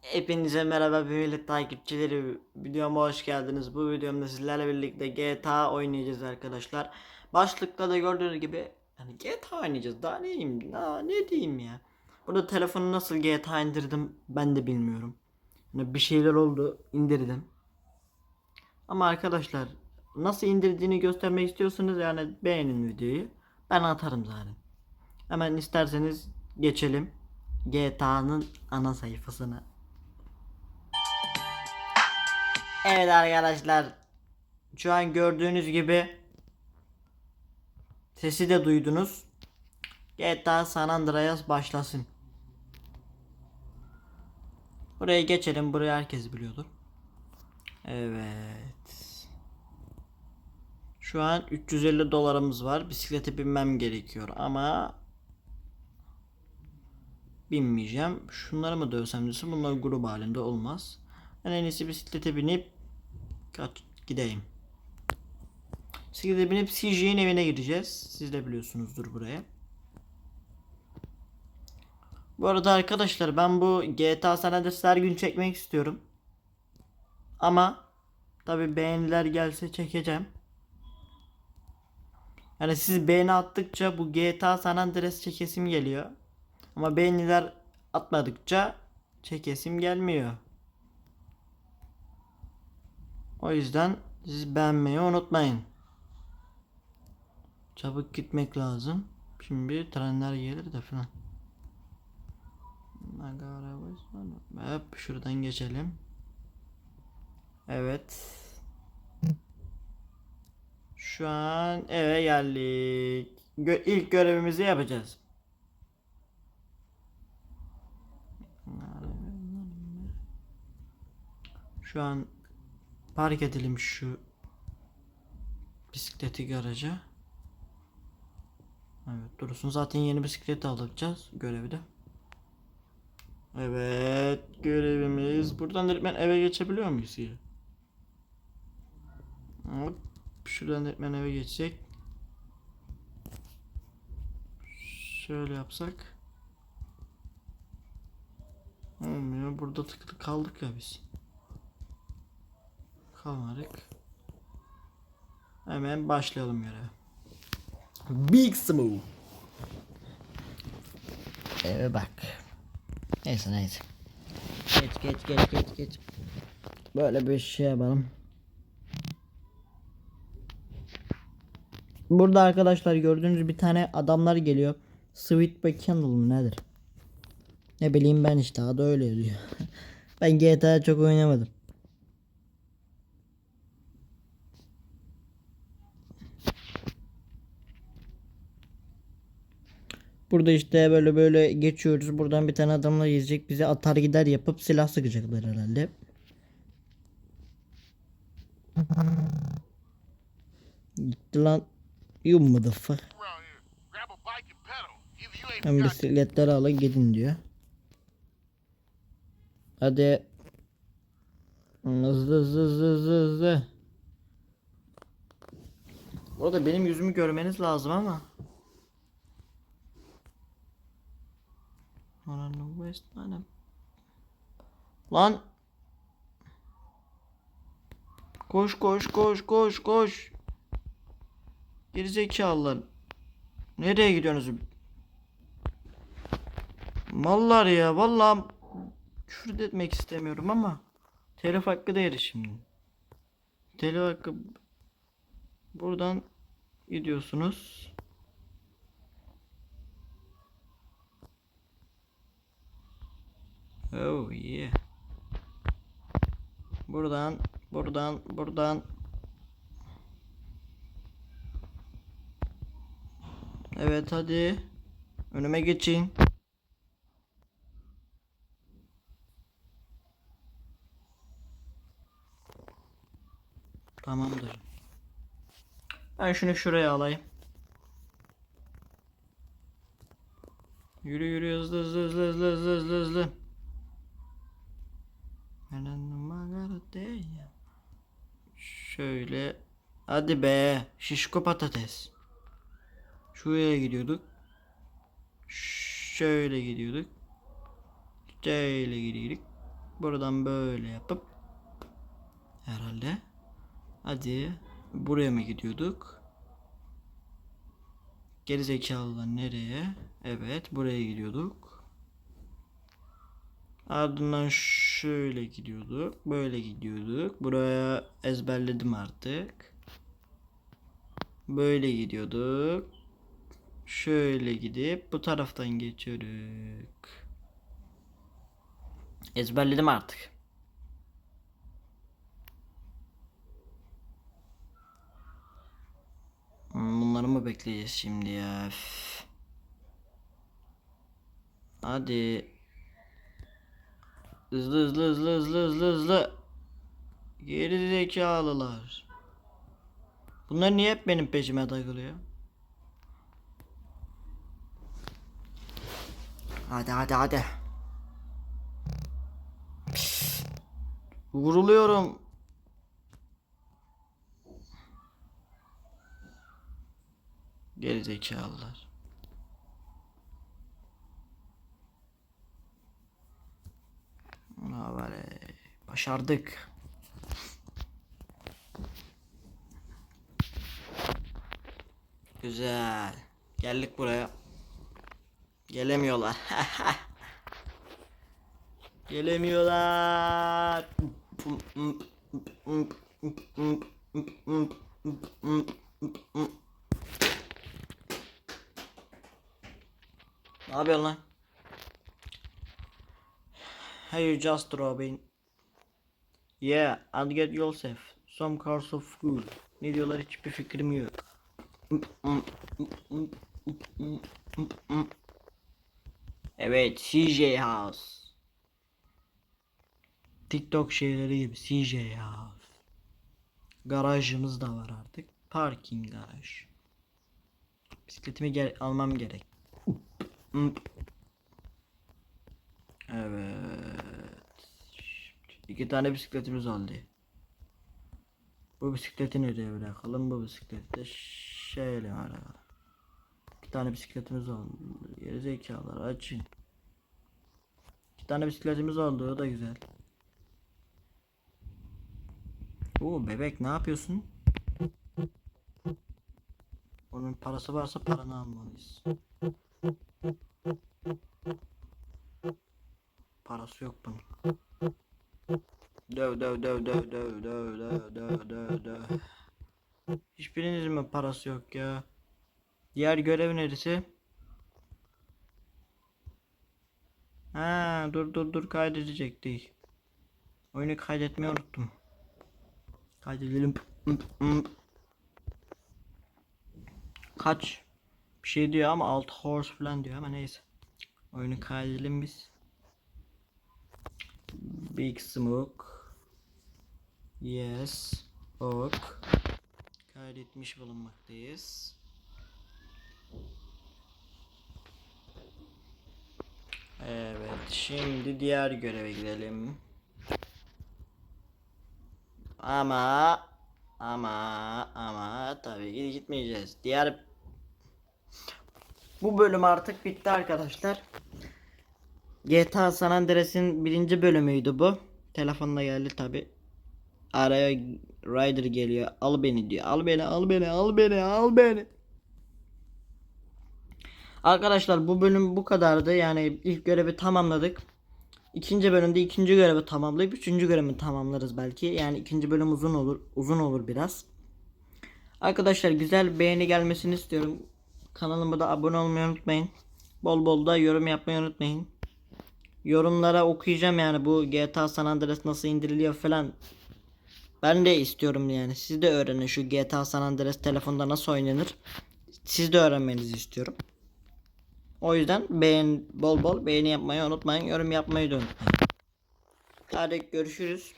Hepinize merhaba büyülü takipçileri videoma hoş geldiniz. Bu videomda sizlerle birlikte GTA oynayacağız arkadaşlar. Başlıkta da gördüğünüz gibi yani GTA oynayacağız. Daha ne diyeyim? Daha ne diyeyim ya? Burada telefonu nasıl GTA indirdim ben de bilmiyorum. Yani bir şeyler oldu indirdim. Ama arkadaşlar nasıl indirdiğini göstermek istiyorsanız yani beğenin videoyu. Ben atarım zaten. Hemen isterseniz geçelim GTA'nın ana sayfasına. Evet arkadaşlar. Şu an gördüğünüz gibi sesi de duydunuz. GTA San Andreas başlasın. Buraya geçelim. Burayı herkes biliyordur. Evet. Şu an 350 dolarımız var. Bisiklete binmem gerekiyor ama binmeyeceğim. Şunları mı dövsem diyorsun? Bunlar grup halinde olmaz. Ben en iyisi bisiklete binip kaç gideyim. Bisiklete binip CJ'nin evine gideceğiz. Siz de biliyorsunuzdur buraya. Bu arada arkadaşlar ben bu GTA San Andreas her gün çekmek istiyorum. Ama tabi beğeniler gelse çekeceğim. Yani siz beğeni attıkça bu GTA San Andreas çekesim geliyor. Ama beğeniler atmadıkça çekesim gelmiyor. O yüzden siz beğenmeyi unutmayın. Çabuk gitmek lazım. Şimdi trenler gelir de falan. Hep şuradan geçelim. Evet. Şu an eve geldik. Gö ilk görevimizi yapacağız. Şu an park edelim şu bisikleti garaja. Evet dursun zaten yeni bisiklet alacağız görevi de. Evet görevimiz. Buradan direkt ben eve geçebiliyor muyuz ya? Hop. Şuradan direkt ben eve geçecek. Şöyle yapsak. Olmuyor. Burada tıklı kaldık ya biz. Kalmadık. Hemen başlayalım göreve. Big Smooth. Eve bak. Neyse neyse. Geç geç geç geç geç. Böyle bir şey yapalım. Burada arkadaşlar gördüğünüz bir tane adamlar geliyor. Sweet by Candle mı nedir? Ne bileyim ben işte adı öyle diyor. ben GTA çok oynamadım. Burada işte böyle böyle geçiyoruz. Buradan bir tane adamla gezecek. Bize atar gider yapıp silah sıkacaklar herhalde. Gitti lan. You motherfucker. Hem bisikletleri alın gidin diyor. Hadi. Hızlı hızlı hızlı hızlı. Orada benim yüzümü görmeniz lazım ama. Lan. Koş koş koş koş koş. Gerizekalılar. Nereye gidiyorsunuz? Mallar ya vallahi küfür etmek istemiyorum ama telif hakkı değil şimdi. Telif hakkı buradan gidiyorsunuz. Oh yeah. Buradan buradan buradan Evet hadi. Önüme geçin. Tamamdır. Ben şunu şuraya alayım. Yürü yürü hızlı hızlı hızlı hızlı hızlı hızlı hızlı. Şöyle. Hadi be. Şişko patates. Şuraya gidiyorduk. Şöyle gidiyorduk. şöyle gidiyoruz. Buradan böyle yapıp herhalde. Hadi buraya mı gidiyorduk? Gerizekalılar nereye? Evet buraya gidiyorduk. Ardından şöyle gidiyorduk. Böyle gidiyorduk. Buraya ezberledim artık. Böyle gidiyorduk. Şöyle gidip bu taraftan geçiyorduk. Ezberledim artık. Hmm, Bunları mı bekleyeceğiz şimdi ya? Üf. Hadi. Hızlı hızlı hızlı hızlı hızlı hızlı. Geri zekalılar. Bunlar niye hep benim peşime takılıyor? Hadi hadi hadi. Vuruluyorum. Geri zekalılar. Ha böyle başardık. Güzel. Geldik buraya. Gelemiyorlar. Gelemiyorlar. Ne yapıyorsun lan? Hey you just Robin. Yeah, and get yourself some cars of food. Ne diyorlar hiçbir fikrim yok. Evet, CJ House. TikTok şeyleri gibi CJ House. Garajımız da var artık. Parking garaj. Bisikletimi gel almam gerek. Evet. İki tane bisikletimiz oldu. Bu bisikleti nereye bırakalım? Bu bisikleti de şöyle bırakalım. İki tane bisikletimiz oldu. Geri zekalar açın. İki tane bisikletimiz oldu o da güzel. Oo bebek ne yapıyorsun? Onun parası varsa paranı almalıyız. Parası yok bunun. Döv döv döv döv döv döv döv döv döv döv. Hiçbirinizin mi parası yok ya? Diğer görev neresi? Ha dur dur dur kaydedecektik. Oyunu kaydetmeyi unuttum. Kaydedelim. Kaç? Bir şey diyor ama 6 horse falan diyor ama neyse. Oyunu kaydedelim biz. Big Smoke. Yes. Ok. Kaydetmiş bulunmaktayız. Evet, şimdi diğer göreve gidelim. Ama ama ama tabii ki gitmeyeceğiz. Diğer bu bölüm artık bitti arkadaşlar. GTA San Andreas'in birinci bölümüydü bu. Telefonla geldi tabi. Araya Ryder geliyor. Al beni diyor. Al beni, al beni, al beni, al beni. Arkadaşlar bu bölüm bu kadardı. Yani ilk görevi tamamladık. İkinci bölümde ikinci görevi tamamlayıp üçüncü görevi tamamlarız belki. Yani ikinci bölüm uzun olur. Uzun olur biraz. Arkadaşlar güzel beğeni gelmesini istiyorum. Kanalıma da abone olmayı unutmayın. Bol bol da yorum yapmayı unutmayın. Yorumlara okuyacağım yani bu GTA San Andreas nasıl indiriliyor falan. Ben de istiyorum yani. Siz de öğrenin şu GTA San Andreas telefonda nasıl oynanır. Siz de öğrenmenizi istiyorum. O yüzden beğen bol bol beğeni yapmayı unutmayın. Yorum yapmayı da unutmayın. Hadi görüşürüz.